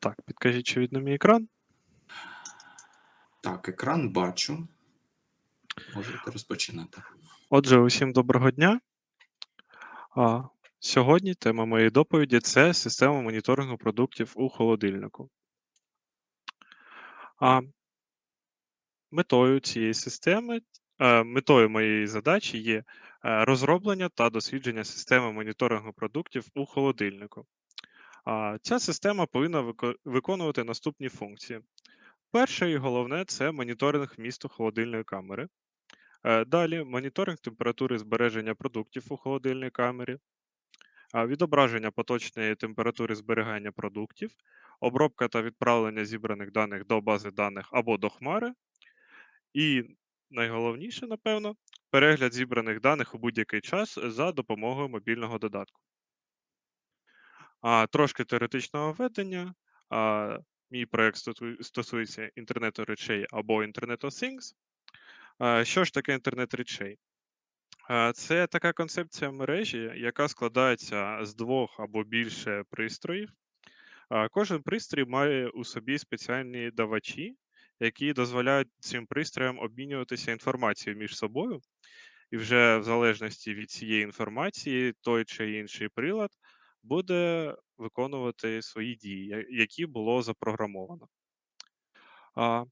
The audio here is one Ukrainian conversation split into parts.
Так, підкажіть, чи видно мій екран? Так, екран бачу. Можете розпочинати. Отже, усім доброго дня. А, сьогодні тема моєї доповіді це система моніторингу продуктів у холодильнику. А, метою цієї системи, метою моєї задачі є е, розроблення та дослідження системи моніторингу продуктів у холодильнику. Ця система повинна виконувати наступні функції. Перше і головне це моніторинг вмісту холодильної камери. Е, Далі моніторинг температури збереження продуктів у холодильній камері, відображення поточної температури зберігання продуктів, обробка та відправлення зібраних даних до бази даних або до хмари, і найголовніше, напевно, перегляд зібраних даних у будь-який час за допомогою мобільного додатку. А, трошки теоретичного введення. А, мій проєкт стосується інтернету речей або of Things. А, Що ж таке інтернет речей? Це така концепція мережі, яка складається з двох або більше пристроїв. Кожен пристрій має у собі спеціальні давачі, які дозволяють цим пристроям обмінюватися інформацією між собою, і вже в залежності від цієї інформації, той чи інший прилад буде виконувати свої дії, які було запрограмовано. А,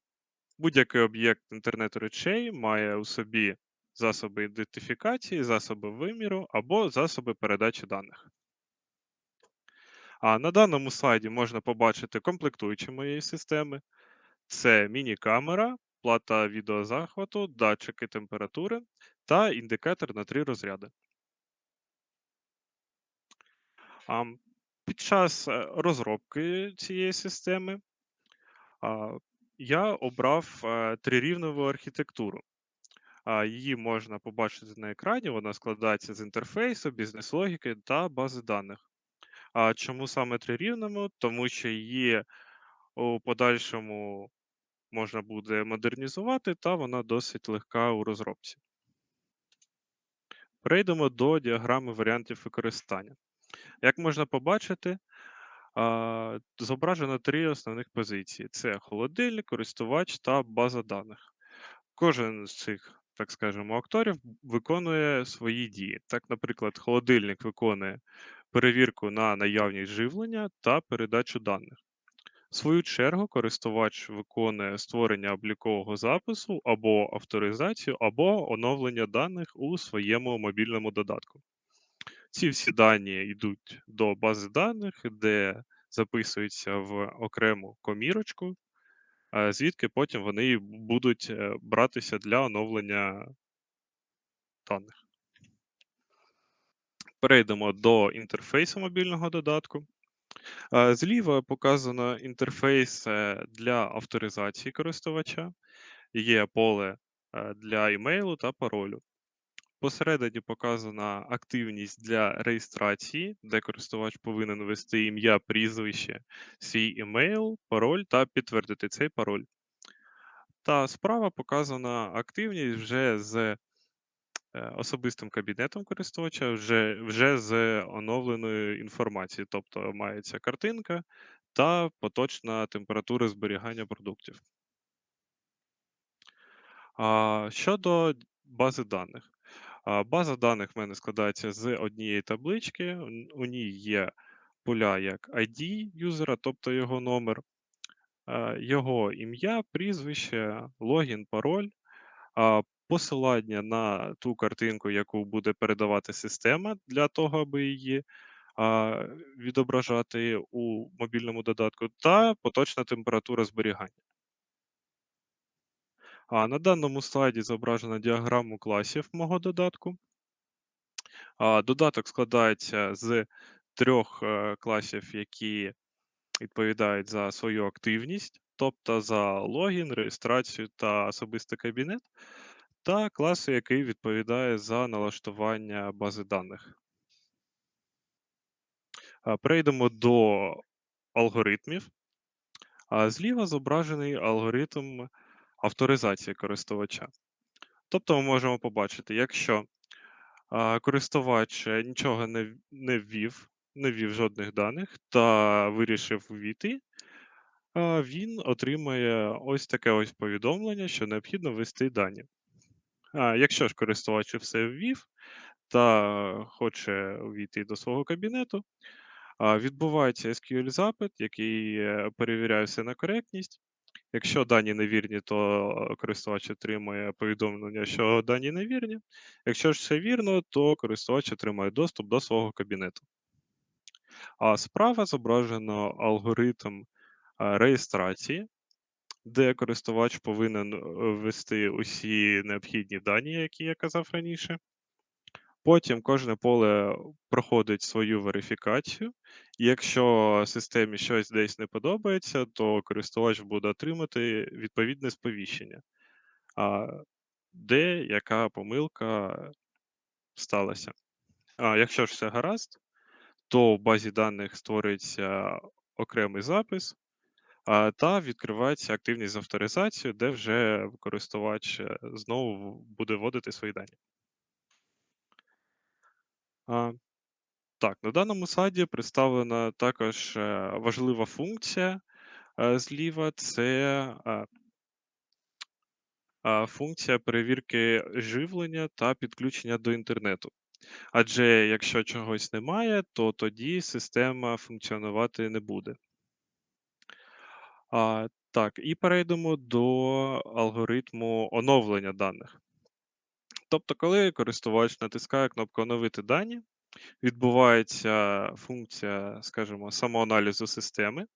Будь-який об'єкт інтернету речей має у собі засоби ідентифікації, засоби виміру або засоби передачі даних. А на даному слайді можна побачити комплектуючі моєї системи: це міні-камера, плата відеозахвату, датчики температури та індикатор на три розряди. Під час е, розробки цієї системи я обрав е, трирівневу архітектуру. Її можна побачити на екрані. Вона складається з інтерфейсу, бізнес-логіки та бази даних. А чому саме трирівневу? Тому що її у подальшому можна буде модернізувати, та вона досить легка у розробці. Перейдемо до діаграми варіантів використання. Як можна побачити, зображено три основних позиції: це холодильник, користувач та база даних. Кожен з цих, так скажемо, акторів виконує свої дії. Так, наприклад, холодильник виконує перевірку на наявність живлення та передачу даних. В свою чергу, користувач виконує створення облікового запису або авторизацію, або оновлення даних у своєму мобільному додатку. Ці всі дані йдуть до бази даних, де записуються в окрему комірочку, звідки потім вони будуть е, братися для оновлення даних. Перейдемо до інтерфейсу мобільного додатку. Зліва показано інтерфейс е, для авторизації користувача. Є поле е, для імейлу та паролю. Посередині показана активність для реєстрації, де користувач повинен ввести ім'я, прізвище, свій імейл, пароль та підтвердити цей пароль. Та справа показана активність вже з е, особистим кабінетом користувача, вже, вже з оновленою інформацією, тобто мається картинка та поточна температура зберігання продуктів. Щодо бази даних. База даних в мене складається з однієї таблички. У ній є поля як ID юзера, тобто його номер, його ім'я, прізвище, логін, пароль, посилання на ту картинку, яку буде передавати система для того, аби її відображати у мобільному додатку, та поточна температура зберігання. А на даному слайді зображена діаграма класів мого додатку. Додаток складається з трьох е, класів, які відповідають за свою активність, тобто за логін, реєстрацію та особистий кабінет, та класу, який відповідає за налаштування бази даних. Перейдемо до алгоритмів. Зліва зображений алгоритм авторизації користувача. Тобто ми можемо побачити, якщо користувач е, нічого не, не ввів, не ввів жодних даних та вирішив ввійти, він отримає ось таке ось повідомлення, що необхідно ввести дані. Якщо ж користувач все ввів та хоче увійти до свого кабінету, відбувається SQL-запит, який е, перевіряє все на коректність. Якщо дані невірні, то користувач отримує повідомлення, що дані невірні. Якщо ж все вірно, то користувач отримає доступ до свого кабінету. А справа зображено алгоритм реєстрації, де користувач повинен е, ввести усі необхідні дані, які я казав раніше. Потім кожне поле проходить свою верифікацію. І якщо системі щось десь не подобається, то користувач буде отримати відповідне сповіщення, а, де яка помилка сталася. А якщо ж все гаразд, то в базі даних створюється окремий запис, та відкривається активність з авторизацією, де вже користувач е, знову буде вводити свої дані. Так, на даному слайді представлена також е, важлива функція е, зліва це е, функція перевірки живлення та підключення до інтернету. Адже якщо чогось немає, то тоді система функціонувати не буде. Так, і перейдемо до алгоритму оновлення даних. Тобто, коли користувач натискає кнопку Оновити дані, відбувається функція, скажімо, самоаналізу системи,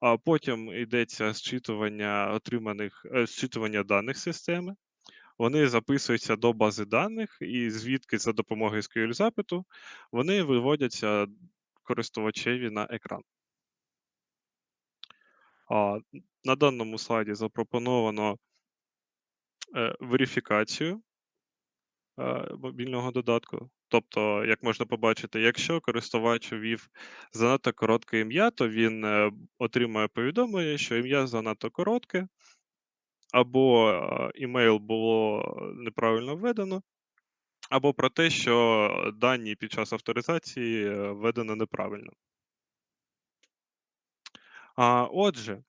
а потім йдеться зчитування отриманих е, зчитування даних системи. Вони записуються до бази даних, і звідки за допомогою SQL запиту вони виводяться користувачеві на екран. На даному слайді запропоновано е, верифікацію мобільного додатку. Тобто, як можна побачити, якщо користувач ввів занадто коротке ім'я, то він е, отримує повідомлення, що ім'я занадто коротке, або е, імейл було неправильно введено, або про те, що дані під час авторизації е, введено неправильно. А, Отже,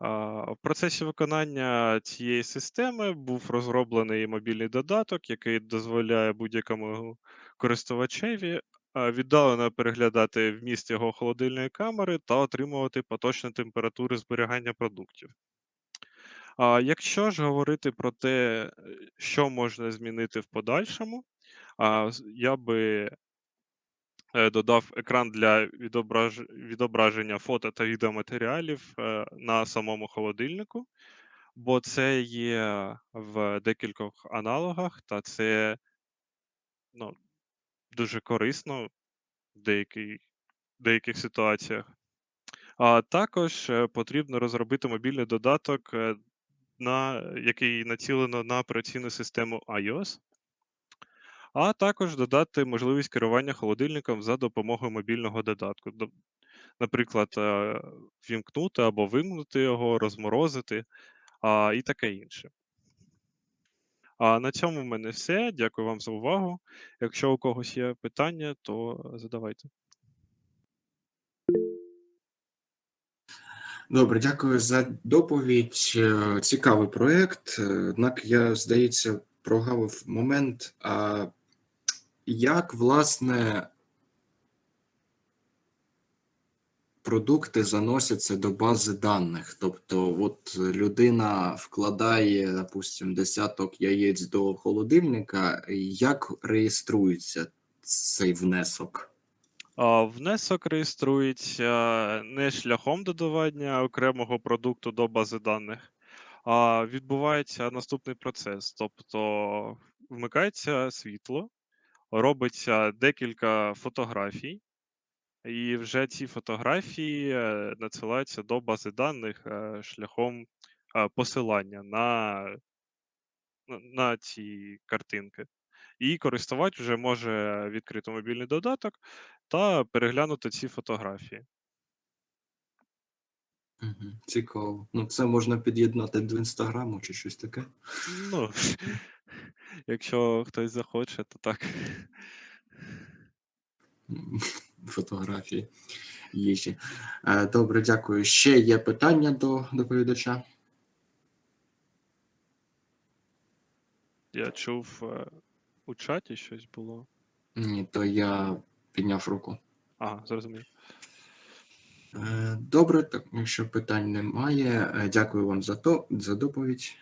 В процесі виконання цієї системи був розроблений мобільний додаток, який дозволяє будь-якому користувачеві віддалено переглядати вміст його холодильної камери та отримувати поточні температури зберігання продуктів. А якщо ж говорити про те, е, що можна змінити в подальшому, я би додав екран для відображ... відображення фото та відеоматеріалів е, на самому холодильнику, бо це є в декількох аналогах, та це ну, дуже корисно в деякий, деяких ситуаціях. А також е, потрібно розробити мобільний додаток, е, на, який націлено на операційну систему iOS, а також додати можливість керування холодильником за допомогою мобільного додатку. Наприклад, е, вімкнути або вимкнути його, розморозити, а, і таке інше. А на цьому в мене все. Дякую вам за увагу. Якщо у когось є питання, то задавайте. Добре, дякую за доповідь. Е, Цікавий проєкт. Е, Однак я, здається, прогавив момент. А як, власне, продукти заносяться до бази даних? Тобто, от людина вкладає, допустим, десяток яєць до холодильника, як реєструється цей внесок? Внесок реєструється не шляхом додавання окремого продукту до бази даних, а відбувається наступний процес. Тобто вмикається світло, робиться декілька фотографій, і вже ці фотографії е, надсилаються до бази даних е, шляхом е, посилання на, на- на ці картинки. І користувач вже може відкрити мобільний додаток та переглянути ці фотографії. Цікаво. Ну, це можна під'єднати до інстаграму чи щось таке. Ну, якщо хтось захоче, то так. Фотографії їжі. Е, Добре, дякую. Ще є питання до доповідача? Я чув е, у чаті щось було. Ні, то я підняв руку. Ага, зрозумів. Е, Добре, так, якщо питань немає, дякую вам за то, за доповідь.